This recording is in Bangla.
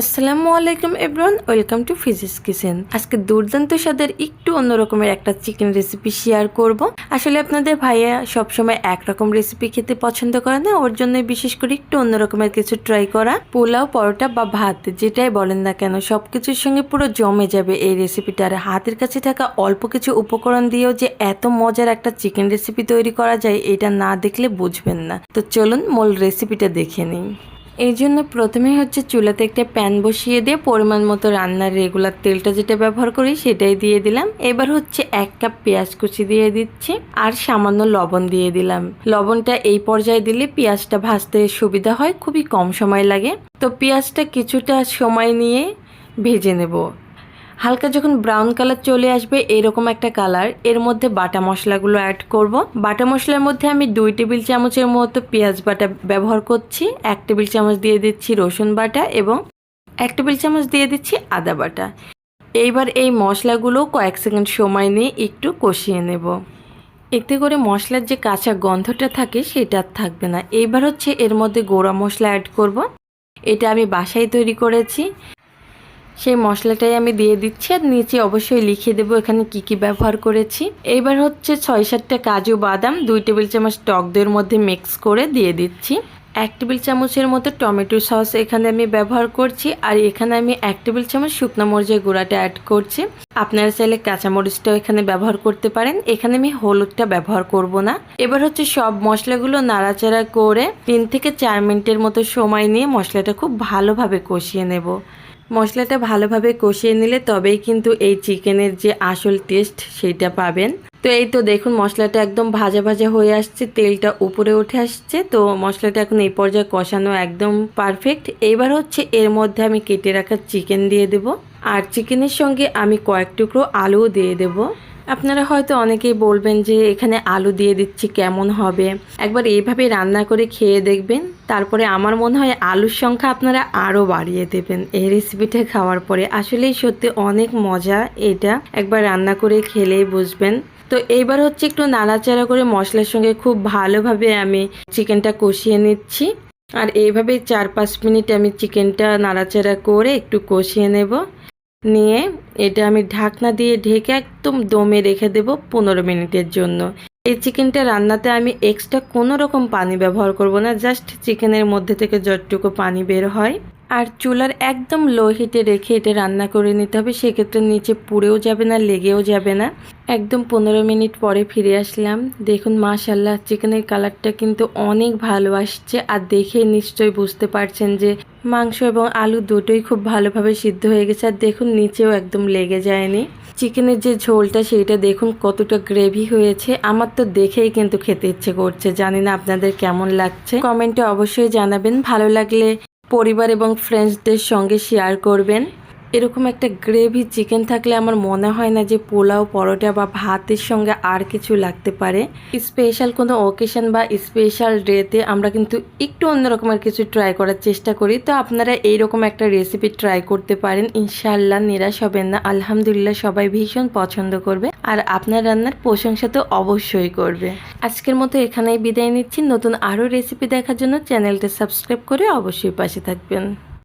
আসসালামু আলাইকুম everyone, welcome to physics kitchen. আজকে দুর্দান্ত স্বাদের একটু অন্যরকমের একটা চিকেন রেসিপি শেয়ার করব। আসলে আপনাদের ভাইয়া সবসময় একরকম রেসিপি খেতে পছন্দ করে না, ওর জন্য বিশেষ করে একটু অন্যরকমের কিছু ট্রাই করা। পোলাও, পরোটা বা ভাত, যেটাই বলেন না কেন সব কিছুর সঙ্গে পুরো জমে যাবে এই রেসিপিটা। আর হাতের কাছে থাকা অল্প কিছু উপকরণ দিয়েও যে এত মজার একটা চিকেন রেসিপি তৈরি করা যায়, এটা না দেখলে বুঝবেন না। তো চলুন মূল রেসিপিটা দেখে নিই। এই জন্য প্রথমে হচ্ছে চুলাতে একটা প্যান বসিয়ে দিয়ে পরিমাণ মতো রান্নার রেগুলার তেলটা যেটা ব্যবহার করি সেটাই দিয়ে দিলাম। এবার হচ্ছে এক কাপ পেঁয়াজ কুচি দিয়ে দিচ্ছি আর সামান্য লবণ দিয়ে দিলাম। লবণটা এই পর্যায়ে দিলে পেঁয়াজটা ভাজতে সুবিধা হয়, খুবই কম সময় লাগে। তো পেঁয়াজটা কিছুটা সময় নিয়ে ভেজে নেব। হালকা যখন ব্রাউন কালার চলে আসবে, এরকম একটা কালারের মধ্যে বাটা মশলাগুলো অ্যাড করব। বাটা মশলার মধ্যে আমি দুই টেবিল চামচের মতো পেঁয়াজ বাটা ব্যবহার করছি। এক টেবিল চামচ দিয়ে দিচ্ছি রসুন বাটা এবং এক টেবিল চামচ দিয়ে দিচ্ছি আদা বাটা। এইবার এই মশলাগুলো কয়েক সেকেন্ড সময় নিয়ে একটু কষিয়ে নেব। এতে করে মশলার যে কাঁচা গন্ধটা থাকে, সেটা থাকবে না। এইবার হচ্ছে এর মধ্যে গোড়া মশলা অ্যাড করব। এটা আমি বাসায় তৈরি করেছি। সেই মশলাটাই আমি দিয়ে দিচ্ছি আর নিচে অবশ্যই লিখে দেবো এখানে কি কি ব্যবহার করেছি। এইবার হচ্ছে ছয় সাতটা কাজু বাদাম, দুই টেবিল চামচ টক দইয়ের মধ্যে মিক্স করে দিয়ে দিচ্ছি। এক টেবিল চামচের মতো টমেটো সস এখানে আমি ব্যবহার করছি আর এখানে আমি এক টেবিল চামচ শুকনো মরিচের গুঁড়াটা অ্যাড করছি। আপনারা চাইলে কাঁচামরিচটাও এখানে ব্যবহার করতে পারেন, এখানে আমি হলুদটা ব্যবহার করব না। এবার হচ্ছে সব মশলাগুলো নাড়াচাড়া করে তিন থেকে চার মিনিটের মতো সময় নিয়ে মশলাটা খুব ভালোভাবে কষিয়ে নেব। মশলাটা ভালোভাবে কষিয়ে নিলে তবেই কিন্তু এই চিকেনের যে আসল টেস্ট সেইটা পাবেন। তো এই তো দেখুন মশলাটা একদম ভাজা ভাজা হয়ে আসছে, তেলটা উপরে উঠে আসছে। তো মশলাটা এখন এই পর্যায়ে কষানো একদম পারফেক্ট এবার হচ্ছে এর মধ্যে আমি কেটে রাখা চিকেন দিয়ে দেব। আর চিকেনের সঙ্গে আমি কয়েক টুকরো আলুও দিয়ে দেবো। আপনারা হয়তো অনেকেই বলবেন যে এখানে আলু দিয়ে দিচ্ছি কেমন হবে। একবার এইভাবে রান্না করে খেয়ে দেখবেন, তারপরে আমার মনে হয় আলুর সংখ্যা আপনারা আরও বাড়িয়ে দেবেন এই রেসিপিটা খাওয়ার পরে। আসলেই সত্যি অনেক মজা এটা। একবার রান্না করে খেলেই বুঝবেন। তো এইবার হচ্ছে একটু নাড়াচাড়া করে মশলার সঙ্গে খুব ভালোভাবে আমি চিকেনটা কষিয়ে নিচ্ছি। আর এইভাবে চার পাঁচ মিনিট আমি চিকেনটা নাড়াচাড়া করে একটু কষিয়ে নেব। নিয়ে এটা আমি ঢাকনা দিয়ে ঢেকে একদম দমে রেখে দেব পনেরো মিনিটের জন্য। এই চিকেনটা রান্নাতে আমি এক্সট্রা কোনো রকম পানি ব্যবহার করব না জাস্ট চিকেনের মধ্যে থেকে যতটুকু পানি বের হয়। আর চুলার একদম লো হিটে রেখে এটা রান্না করে নিতে হবে, সেক্ষেত্রে নিচে পুড়েও যাবে না, লেগেও যাবে না। একদম পনেরো মিনিট পরে ফিরে আসলাম। দেখুন মাশাল্লাহ চিকেনের কালারটা কিন্তু অনেক ভালো আসছে। আর দেখে নিশ্চয়ই বুঝতে পারছেন যে মাংস এবং আলু দুটোই খুব ভালোভাবে সিদ্ধ হয়ে গেছে। আর দেখুন, নিচেও একদম লেগে যায়নি। চিকেনের যে ঝোলটা, সেইটা দেখুন কতটা গ্রেভি হয়েছে। আমার তো দেখেই কিন্তু খেতে ইচ্ছে করছে। জানি না আপনাদের কেমন লাগছে। কমেন্টে অবশ্যই জানাবেন। ভালো লাগলে পরিবার এবং ফ্রেন্ডসদের সঙ্গে শেয়ার করবেন। এরকম একটা গ্রেভি চিকেন থাকলে আমার মনে হয় না যে পোলাও, পরোটা বা ভাতের সঙ্গে আর কিছু লাগতে পারে। স্পেশাল কোনো ওকেশন বা স্পেশাল ডেতে আমরা কিন্তু একটু অন্যরকমের কিছু ট্রাই করার চেষ্টা করি। তো আপনারা এইরকম একটা রেসিপি ট্রাই করতে পারেন। ইনশাল্লাহ নিরাশ হবেন না। আলহামদুলিল্লাহ সবাই ভীষণ পছন্দ করবে। আর আপনার রান্নার প্রশংসা তো অবশ্যই করবে। আজকের মতো এখানেই বিদায় নিচ্ছি। নতুন আরও রেসিপি দেখার জন্য চ্যানেলটা সাবস্ক্রাইব করে অবশ্যই পাশে থাকবেন।